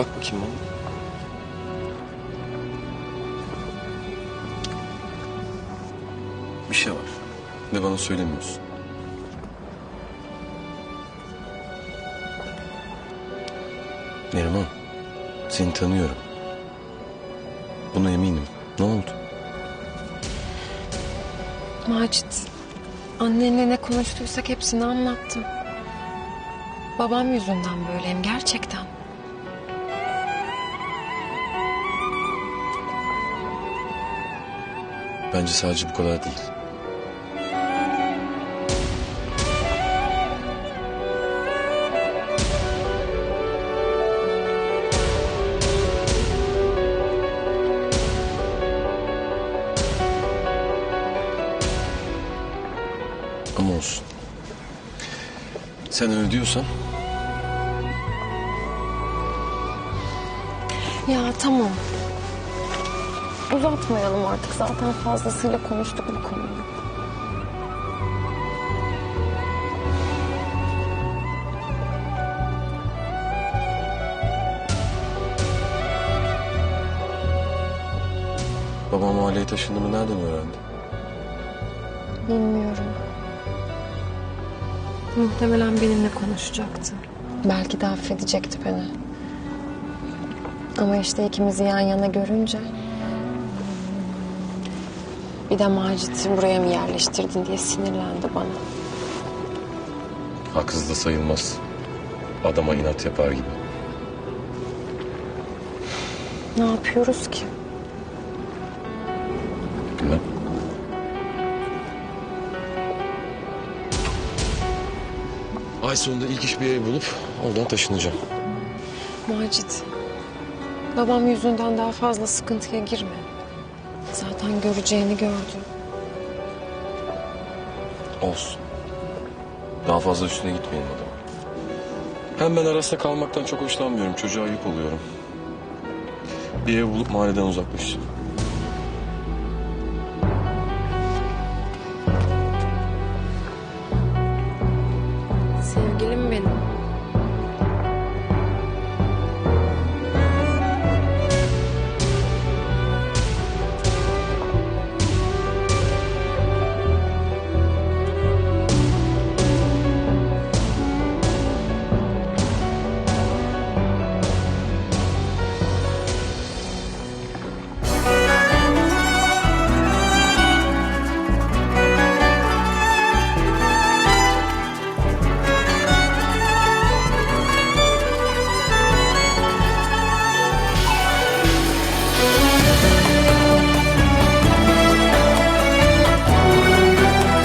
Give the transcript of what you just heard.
Bak bakayım bana. Bir şey var. Ve bana söylemiyorsun. Neriman, seni tanıyorum. Buna eminim. Ne oldu? Macit, annenle ne konuştuysak hepsini anlattım. Babam yüzünden böyleyim gerçekten. Bence sadece bu kadar değil. Ama olsun. Sen öyle diyorsan Ya tamam. Uzatmayalım artık zaten fazlasıyla konuştuk bu konuyu. babam mahalleye taşındığımı nereden öğrendi? Bilmiyorum. Muhtemelen benimle konuşacaktı. Belki de affedecekti beni. Ama işte ikimizi yan yana görünce... Bir de Macit'i buraya mı yerleştirdin diye sinirlendi bana. Haksız da sayılmaz. Adama inat yapar gibi. Ne yapıyoruz ki? Bilmem. Ay sonunda ilk iş bir ev bulup oradan taşınacağım. Macit, babam yüzünden daha fazla sıkıntıya girme. Zaten göreceğini gördü. Olsun. Daha fazla üstüne gitmeyelim adamın. Hem ben arasında kalmaktan çok hoşlanmıyorum. Çocuğa ayıp oluyorum. Bir ev bulup mahalleden uzaklaşacağım.